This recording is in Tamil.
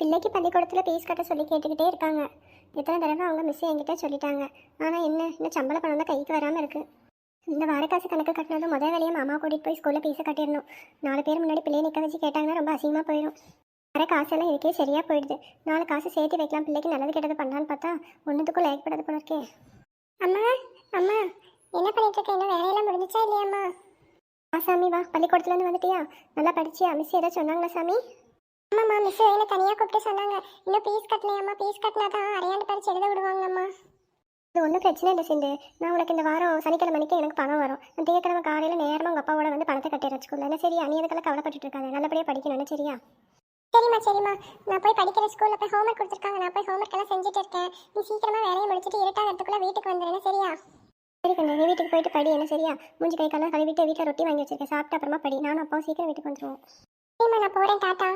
பிள்ளைக்கு பள்ளிக்கூடத்தில் ஃபீஸ் கட்ட சொல்லி கேட்டுக்கிட்டே இருக்காங்க. எத்தனை தடவை அவங்க மிஸ் என்கிட்ட சொல்லிட்டாங்க. ஆனால் என்ன? இன்னும் சம்பள பணம் தான் கைக்கு வராமல் இருக்கு. இந்த வார காசு கணக்கு கட்டினதும் முதல் வேலையை மாமா கூட்டிகிட்டு போய் ஸ்கூலில் ஃபீஸை கட்டிடணும். நாலு பேர் முன்னாடி பிள்ளையை நிற்க வச்சு கேட்டாங்கன்னா ரொம்ப அசிங்கமாக போயிடும். வர காசெல்லாம் இதுக்கே சரியாக போயிடுது. நாலு காசு சேர்த்து வைக்கலாம். பிள்ளைக்கு நல்லது கெட்டது பண்ணலான்னு பார்த்தா ஒன்றுத்துக்கும் லைக் படாது போல இருக்கே. அம்மா அம்மா என்ன பண்ணிட்டு இருக்க? என்ன வேலையெல்லாம் முடிஞ்சிச்சா இல்லையாம்மா? ஆ சாமி வா. பள்ளிக்கூடத்துலேருந்து வந்துட்டியா? நல்லா படிச்சியா? மிஸ் ஏதாவது சொன்னாங்களா சாமி? ஆமாம்மா மிஸ் என்ன தனியாக கூப்பிட்டு சொன்னாங்க. இன்னும் ஃபீஸ் கட்டலையாம்மா. ஃபீஸ் கட்டினா தான் அரையாண்டு பரிச்சு எழுத விடுவாங்கம்மா. இது ஒன்றும் பிரச்சனை இல்லை சிந்து நான் உனக்கு இந்த வாரம் சனிக்கிழமை மணிக்கு எனக்கு பணம் வரும். நான் திங்கக்கிழமை காலையில் நேரமாக உங்கள் அப்பாவோட வந்து பணத்தை கட்டி வச்சுக்கோங்க. என்ன சரியா நீ அதுக்கெல்லாம் கவலைப்பட்டுட்டு இருக்காங்க நல்லபடியாக படிக்கணும். என்ன சரியா? சரிம்மா சரிம்மா. நான் போய் படிக்கிற ஸ்கூலில் போய் ஹோம்ஒர்க் கொடுத்துருக்காங்க. நான் போய் ஹோம்ஒர்க் எல்லாம் செஞ்சுட்டு இருக்கேன். நீ சீக்கிரமாக வேலையை முடிச்சுட்டு இருட்டாகிறதுக்குள்ளே வீட்டுக்கு வந்துடுறேன் சரியா? சரி கண்ணு நீ வீட்டுக்கு போயிட்டு படி. என்ன சரியா? மூஞ்சி கை காலம் கழுவிட்டு வீட்டில் ரொட்டி வாங்கி வச்சிருக்கேன். சாப்பிட்டு அப்புறமா படி. நானும் அப்பாவும் சீக்கிரம் வீட்டுக்கு வந்துடுவோம் சரிம்மா நான் போகிறேன் டாட்டா